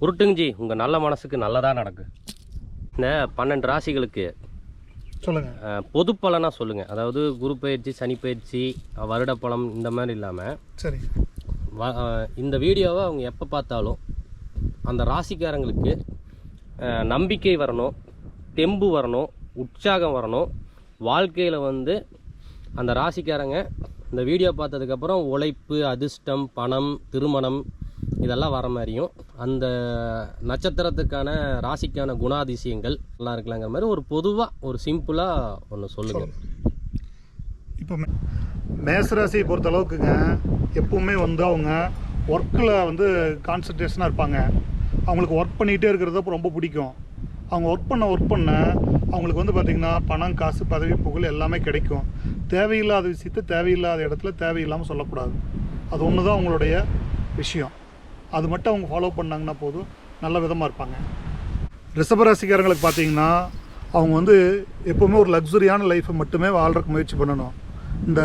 உருட்டுங்கஜி உங்கள் நல்ல மனசுக்கு நல்லதாக நடக்கும் இந்த பன்னெண்டு ராசிகளுக்கு சொல்லுங்க. அஹ், பொது பலனாக சொல்லுங்கள் அதாவது குரு பயிற்சி சனி பயிற்சி வருட பலம் இந்த மாதிரி இல்லாமல் சரி. இந்த வீடியோவை அவங்க எப்போ பார்த்தாலும் அந்த ராசிக்காரங்களுக்கு நம்பிக்கை வரணும் தெம்பு வரணும் உற்சாகம் வரணும். வாழ்க்கையில் வந்து அந்த ராசிக்காரங்க இந்த வீடியோ பார்த்ததுக்கப்புறம் உழைப்பு அதிர்ஷ்டம் பணம் திருமணம் இதெல்லாம் வர மாதிரியும் அந்த நட்சத்திரத்துக்கான ராசிக்கான குணாதிசயங்கள் எல்லாம் இருக்கலாங்கிற மாதிரி ஒரு பொதுவாக ஒரு சிம்பிளாக ஒன்று சொல்லுங்கள் இப்போ மேசராசியை பொறுத்த அளவுக்குங்க எப்பவுமே வந்து அவங்க ஒர்க்கில் வந்து கான்சன்ட்ரேஷனாக இருப்பாங்க. அவங்களுக்கு ஒர்க் பண்ணிகிட்டே இருக்கிறது ரொம்ப பிடிக்கும். அவங்க ஒர்க் பண்ண ஒர்க் பண்ண அவங்களுக்கு வந்து பார்த்திங்கன்னா பணம் காசு பதவி புகழ் எல்லாமே கிடைக்கும். தேவையில்லாத விஷயத்தை தேவையில்லாத இடத்துல தேவையில்லாமல் சொல்லக்கூடாது. அது ஒன்று தான் அவங்களுடைய விஷயம். அது மட்டும் அவங்க ஃபாலோ பண்ணாங்கன்னா போதும். நல்ல விதமாக இருப்பாங்க. ரிஷபராசிக்காரங்களுக்கு பார்த்தீங்கன்னா அவங்க வந்து எப்போவுமே ஒரு லக்ஸுரியான லைஃப்பை மட்டுமே வாழ்றதுக்கு முயற்சி பண்ணணும். இந்த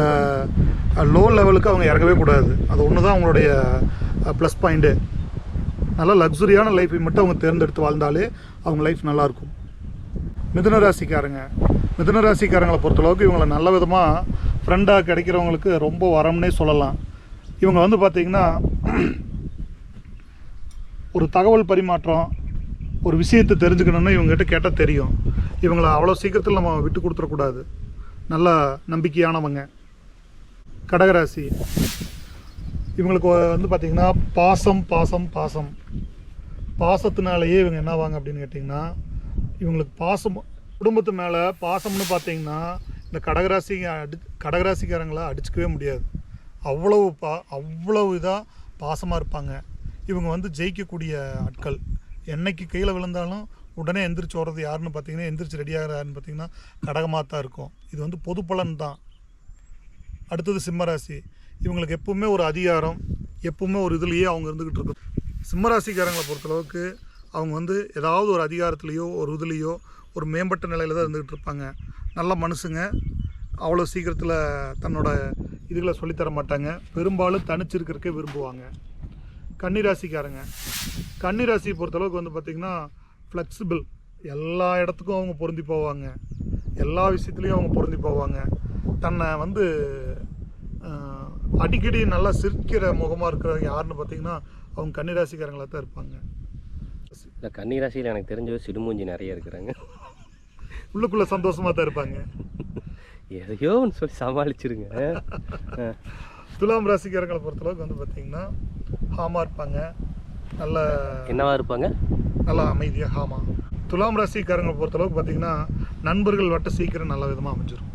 லோ லெவலுக்கு அவங்க இறங்கவே கூடாது. அது ஒன்று தான் அவங்களுடைய ப்ளஸ் பாயிண்ட்டு நல்லா லக்ஸுரியான லைஃப்பை மட்டும் அவங்க தேர்ந்தெடுத்து வாழ்ந்தாலே அவங்க லைஃப் நல்லாயிருக்கும். மிதுன ராசிக்காரங்க. மிதுன ராசிக்காரங்களை பொறுத்தளவுக்கு இவங்களை நல்ல விதமாக ஃப்ரெண்டாக கிடைக்கிறவங்களுக்கு ரொம்ப வரம்னே சொல்லலாம். இவங்க வந்து பார்த்திங்கன்னா ஒரு தகவல் பரிமாற்றம் ஒரு விஷயத்தை தெரிஞ்சுக்கணும்னு இவங்ககிட்ட கேட்டால் தெரியும். இவங்களை அவ்வளோ சீக்கிரத்தில் நம்ம விட்டு கொடுத்துடக்கூடாது. நல்ல நம்பிக்கையானவங்க. கடகராசி. இவங்களுக்கு வந்து பார்த்திங்கன்னா பாசம் பாசம் பாசம். பாசத்தினாலேயே இவங்க என்னவாங்க அப்படின்னு கேட்டிங்கன்னா இவங்களுக்கு பாசம் குடும்பத்து மேலே பாசம்னு பார்த்தீங்கன்னா இந்த கடகராசி அடி கடகராசிக்காரங்களை அடிச்சுக்கவே முடியாது. அவ்வளவு பா அவ்வளவு இதாக பாசமாக இருப்பாங்க. இவங்க வந்து ஜெயிக்கக்கூடிய ஆட்கள். என்னைக்கு கீழே விழுந்தாலும் உடனே எந்திரிச்சு ஓடுறது யாருன்னு பார்த்தீங்கன்னா எந்திரிச்சு ரெடி ஆகிறாருன்னு பார்த்தீங்கன்னா கடகமாக தான் இருக்கும். இது வந்து பொது பலன் தான். அடுத்தது சிம்மராசி. இவங்களுக்கு எப்பவுமே ஒரு அதிகாரம் எப்பவுமே ஒரு இதுலேயே அவங்க இருந்துக்கிட்டு இருக்கும். சிம்மராசிக்காரங்களை பொறுத்தளவுக்கு அவங்க வந்து ஏதாவது ஒரு அதிகாரத்துலேயோ ஒரு இதுலேயோ ஒரு மேம்பட்ட நிலையில் தான் இருந்துக்கிட்டு இருப்பாங்க. நல்ல மனுஷங்க. அவ்வளோ சீக்கிரத்தில் தன்னோட இதுகளை சொல்லித்தர மாட்டாங்க. பெரும்பாலும் தனிச்சிருக்கிறக்கே விரும்புவாங்க. கன்னிராசிக்காரங்க. கன்னிராசியை பொறுத்தளவுக்கு வந்து பார்த்திங்கன்னா ஃப்ளெக்சிபிள் எல்லா இடத்துக்கும் அவங்க பொருந்தி போவாங்க. எல்லா விஷயத்துலேயும் அவங்க பொருந்தி போவாங்க. தன்னை வந்து அடிக்கடி நல்லா சிரிக்கிற முகமாக இருக்கிறவங்க யாருன்னு பார்த்தீங்கன்னா அவங்க கன்னிராசிக்காரங்களாக தான் இருப்பாங்க. இந்த கன்னிராசியில் எனக்கு தெரிஞ்ச சிடுமூஞ்சி நிறைய இருக்கிறாங்க. உள்ளுக்குள்ளே சந்தோஷமாக தான் இருப்பாங்க. எதையோ ஒன்று சொல்லி சமாளிச்சிருங்க. துலாம் ராசிக்காரங்களை பொறுத்தளவுக்கு வந்து பார்த்தீங்கன்னா ஹாமா இருப்பாங்க. நல்ல என்னவா இருப்பாங்க? நல்லா அமைதியாக ஹாமா. துலாம் ராசிக்காரங்களை பொறுத்தளவுக்கு பார்த்தீங்கன்னா நண்பர்கள் வட்ட சீக்கிரம் நல்ல விதமாக அமைஞ்சிரும்.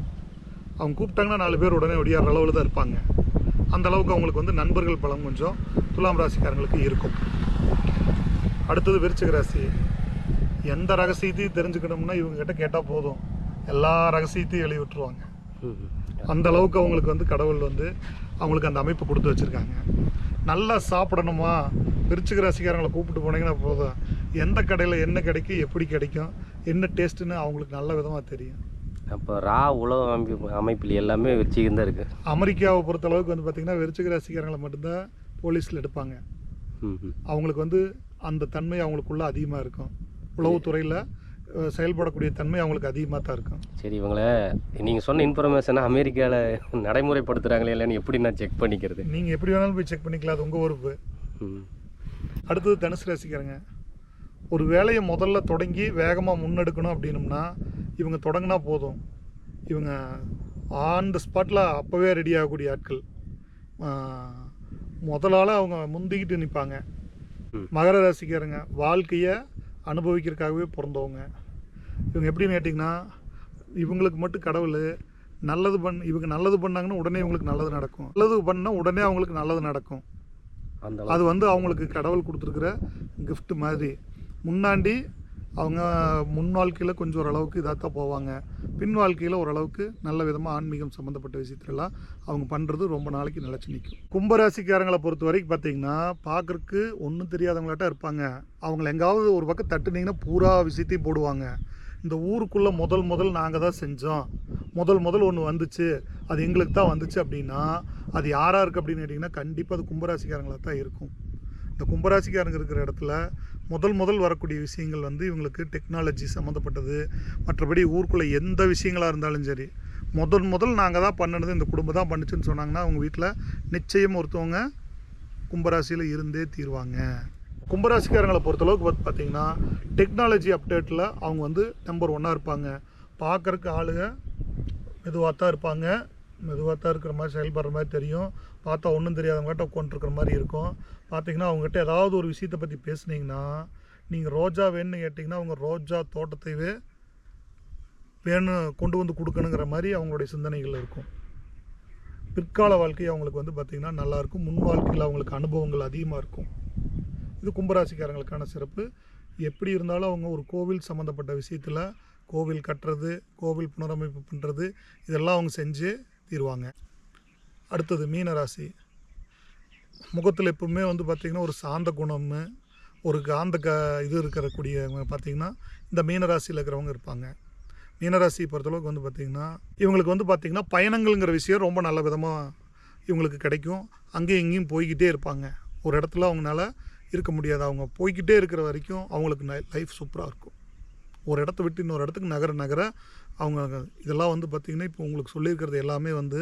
அவங்க கூப்பிட்டாங்கன்னா நாலு பேர் உடனே ஒடியார் அளவில் தான் இருப்பாங்க. அந்த அளவுக்கு அவங்களுக்கு வந்து நண்பர்கள் பலம் கொஞ்சம் துலாம் ராசிக்காரங்களுக்கு இருக்கும். அடுத்தது விருச்சிக ராசி. எந்த ரகசியத்தையும் தெரிஞ்சுக்கணும்னா இவங்க கிட்ட கேட்டால் போதும். எல்லா ரகசியத்தையும் எழுதி விட்டுருவாங்க. ம். அந்த அளவுக்கு அவங்களுக்கு வந்து கடவுள் வந்து அவங்களுக்கு அந்த அமைப்பு கொடுத்து வச்சுருக்காங்க. நல்லா சாப்பிடணுமா? விருச்சிக ராசிக்காரங்களை கூப்பிட்டு போனீங்கன்னா போதும். எந்த கடையில் என்ன கிடைக்கும் எப்படி கிடைக்கும் என்ன டேஸ்ட்டுன்னு அவங்களுக்கு நல்ல விதமாக தெரியும். அப்போ ரா உலக அமைப்பு அமைப்பில் எல்லாமே வச்சுக்கிட்டு தான் இருக்கு. அமெரிக்காவை பொறுத்த அளவுக்கு வந்து பார்த்திங்கன்னா விருச்சிக ராசிக்காரங்களை மட்டும்தான் போலீஸில் எடுப்பாங்க. அவங்களுக்கு வந்து அந்த தன்மை அவங்களுக்குள்ள அதிகமாக இருக்கும். உளவுத்துறையில் செயல்படக்கூடிய தன்மை அவங்களுக்கு அதிகமாக தான் இருக்கும். சரி இவங்கள நீங்கள் சொன்ன இன்ஃபர்மேஷனை அமெரிக்காவில் நடைமுறைப்படுத்துகிறாங்களே இல்லைன்னு எப்படி நான் செக் பண்ணிக்கிறது? நீங்கள் எப்படி வேணாலும் போய் செக் பண்ணிக்கலாம் அது உங்கள் பொறுப்பு. ம். அடுத்தது தனுசு ராசிக்காரங்க. ஒரு வேலையை முதல்ல தொடங்கி வேகமாக முன்னெடுக்கணும் அப்படின்னம்னா இவங்க தொடங்கினா போதும். இவங்க ஆன் த ஸ்பாட்டில் அப்போவே ரெடி ஆகக்கூடிய ஆட்கள். முதலால அவங்க முந்திக்கிட்டு நிற்பாங்க. மகர ராசிக்காரங்க வாழ்க்கையை அனுபவிக்கிறதுக்காகவே பிறந்தவங்க. இவங்க எப்படின்னு கேட்டிங்கன்னா இவங்களுக்கு மட்டும் கடவுள் நல்லது பண் இவங்க நல்லது பண்ணாங்கன்னா உடனே இவங்களுக்கு நல்லது நடக்கும். நல்லது பண்ணால் உடனே அவங்களுக்கு நல்லது நடக்கும். அது வந்து அவங்களுக்கு கடவுள் கொடுத்துருக்குற gift மாதிரி. முன்னாடி அவங்க முன் வாழ்க்கையில் கொஞ்சம் ஓரளவுக்கு இதாக தான் போவாங்க. பின் வாழ்க்கையில் ஓரளவுக்கு நல்ல விதமாக ஆன்மீகம் சம்மந்தப்பட்ட விஷயத்துலலாம் அவங்க பண்ணுறது ரொம்ப நாளைக்கு நிலச்சி நிற்கும் கும்பராசிக்காரங்களை பொறுத்த வரைக்கும் பார்த்தீங்கன்னா பார்க்குறக்கு ஒன்றும் தெரியாதவங்களாட்ட இருப்பாங்க. அவங்கள எங்காவது ஒரு பக்கம் தட்டுனீங்கன்னா பூரா விஷயத்தையும் போடுவாங்க. இந்த ஊருக்குள்ளே முதல் முதல் நாங்கள் தான் செஞ்சோம். முதல் முதல் ஒன்று வந்துச்சு. அது எங்களுக்கு தான் வந்துச்சு அப்படின்னா அது யாராக இருக்குது அப்படின்னு கேட்டிங்கன்னா கண்டிப்பாக அது கும்பராசிக்காரங்களாக தான் இருக்கும். இந்த கும்பராசிக்காரங்க இருக்கிற இடத்துல முதல் முதல் வரக்கூடிய விஷயங்கள் வந்து இவங்களுக்கு டெக்னாலஜி சம்மந்தப்பட்டது மற்றபடி ஊருக்குள்ளே எந்த விஷயங்களாக இருந்தாலும் சரி முதல் முதல் நாங்கள் தான் பண்ணினது இந்த குடும்பம் தான் பண்ணுச்சுன்னு சொன்னாங்கன்னா அவங்க வீட்டில் நிச்சயம் ஒருத்தவங்க கும்பராசியில் இருந்தே தீருவாங்க. கும்பராசிக்காரங்களை பொறுத்தளவுக்கு பார்த்து பார்த்தீங்கன்னா டெக்னாலஜி அப்டேட்டில் அவங்க வந்து நம்பர் ஒன்னாக இருப்பாங்க. பார்க்குறக்கு ஆளுங்க மெதுவாக தான் இருப்பாங்க. மெதுவாக தான் இருக்கிற மாதிரி செயல்படுற மாதிரி தெரியும். பார்த்தா ஒன்றும் தெரியாதவங்ககிட்ட உட்காந்துருக்கிற மாதிரி இருக்கும். பார்த்தீங்கன்னா அவங்ககிட்ட ஏதாவது ஒரு விஷயத்தை பற்றி பேசுனீங்கன்னா நீங்கள் ரோஜா வேணும்னு கேட்டிங்கன்னா அவங்க ரோஜா தோட்டத்தையே வேணும் கொண்டு வந்து கொடுக்கணுங்கிற மாதிரி அவங்களுடைய சிந்தனைகள் இருக்கும். பிற்கால வாழ்க்கை அவங்களுக்கு வந்து பார்த்திங்கன்னா நல்லாயிருக்கும் முன் வாழ்க்கையில் அவங்களுக்கு அனுபவங்கள் அதிகமாக இருக்கும். இது கும்பராசிக்காரங்களுக்கான சிறப்பு. எப்படி இருந்தாலும் அவங்க ஒரு கோவில் சம்மந்தப்பட்ட விஷயத்தில் கோவில் கட்டுறது கோவில் புனரமைப்பு பண்ணுறது இதெல்லாம் அவங்க செஞ்சு தீருவாங்க. அடுத்தது மீனராசி. முகத்தில் எப்பவுமே வந்து பார்த்திங்கன்னா ஒரு சாந்த குணம் ஒரு காந்த க இது இருக்கிறக்கூடியவங்க பார்த்திங்கன்னா இந்த மீனராசியில் இருக்கிறவங்க இருப்பாங்க. மீனராசியை பொறுத்தளவுக்கு வந்து பார்த்திங்கன்னா இவங்களுக்கு வந்து பார்த்திங்கன்னா பயணங்கள்ங்கிற விஷயம் ரொம்ப நல்ல விதமாக இவங்களுக்கு கிடைக்கும். அங்கேயும் இங்கேயும் போய்கிட்டே இருப்பாங்க. ஒரு இடத்துல அவங்களால இருக்க முடியாது. அவங்க போய்கிட்டே இருக்கிற வரைக்கும் அவங்களுக்கு லைஃப் சூப்பராக இருக்கும். ஒரு இடத்த விட்டு இன்னொரு இடத்துக்கு நகர நகர அவங்க இதெல்லாம் வந்து பார்த்திங்கன்னா இப்போ உங்களுக்கு சொல்லியிருக்கிறது எல்லாமே வந்து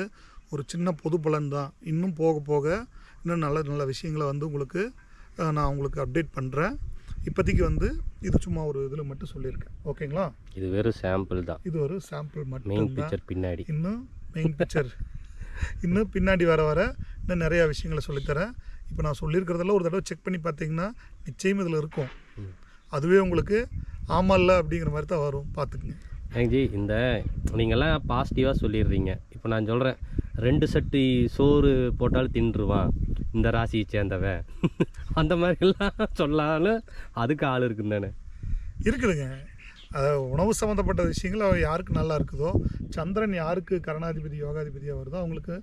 ஒரு சின்ன பொது பலன் தான். இன்னும் போக போக இன்னும் நல்ல நல்ல விஷயங்களை வந்து உங்களுக்கு நான் உங்களுக்கு அப்டேட் பண்ணுறேன் இப்போதைக்கு வந்து இது சும்மா ஒரு இதில் மட்டும் சொல்லியிருக்கேன். ஓகேங்களா? இது வெறும் சாம்பிள் தான். இது ஒரு சாம்பிள் மட்டும் பின்னாடி. இன்னும் மெயின் பிக்சர் இன்னும் பின்னாடி வர வர இன்னும் நிறையா விஷயங்களை சொல்லித்தரேன். இப்போ நான் சொல்லியிருக்கிறதெல்லாம் ஒரு தடவை செக் பண்ணி பார்த்தீங்கன்னா நிச்சயம் இதில் இருக்கும். அதுவே உங்களுக்கு ஆமால்ல அப்படிங்கிற மாதிரி தான் வரும். பார்த்துக்குங்க. ஜி இந்த நீங்கள்லாம் பாசிட்டிவாக சொல்லிடுறீங்க. இப்போ நான் சொல்கிறேன் ரெண்டு சட்டி சோறு போட்டாலும் தின்றுவான் இந்த ராசியை சேர்ந்தவன். அந்த மாதிரிலாம் சொல்லாலும் அதுக்கு ஆள் இருக்குன்னு தானே. இருக்குதுங்க. உணவு சம்மந்தப்பட்ட விஷயங்கள் யாருக்கு நல்லா இருக்குதோ சந்திரன் யாருக்கு கரணாதிபதி யோகாதிபதியாக வருதோ அவங்களுக்கு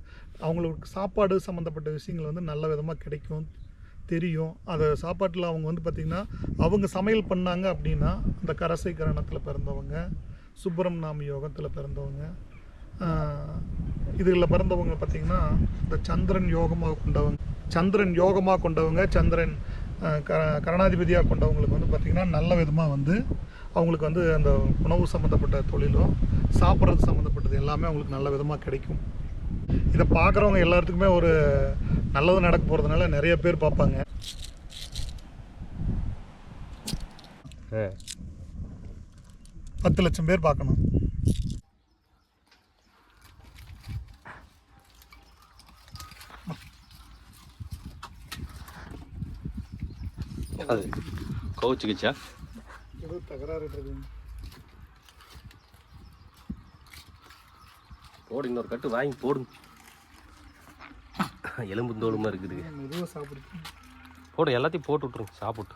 அவங்களுக்கு சாப்பாடு சம்மந்தப்பட்ட விஷயங்கள் வந்து நல்ல விதமாக கிடைக்கும் தெரியும். அதை சாப்பாட்டில் அவங்க வந்து பார்த்திங்கன்னா அவங்க சமையல் பண்ணாங்க அப்படின்னா அந்த கரசை கரணத்தில் பிறந்தவங்க சுப்பிரம் நாம யோகத்தில் பிறந்தவங்க இதில் பிறந்தவங்க பார்த்திங்கன்னா இந்த சந்திரன் யோகமாக கொண்டவங்க சந்திரன் யோகமாக கொண்டவங்க சந்திரன் க கரணாதிபதியாக கொண்டவங்களுக்கு வந்து பார்த்திங்கன்னா நல்ல விதமாக வந்து அவங்களுக்கு வந்து அந்த உணவு சம்மந்தப்பட்ட தொழிலும் சாப்பிட்றது சம்மந்தப்பட்டது எல்லாமே அவங்களுக்கு நல்ல விதமாக கிடைக்கும். இதை பார்க்குறவங்க எல்லாத்துக்குமே ஒரு நல்லது நடக்க போகிறதுனால நிறைய பேர் பார்ப்பாங்க பத்து லட்சம் பேர் பார்க்கணும் அது கவுச்சுக்குச்சா? ஏதோ தகராறு இருக்கு போடு இன்னொரு கட்டு வாங்கி போடுங்க எலும்பு தோலுமா இருக்குது மெதுவாக சாப்பிடுச்சு போடு எல்லாத்தையும் போட்டு விட்ருங்க சாப்பிட்டு.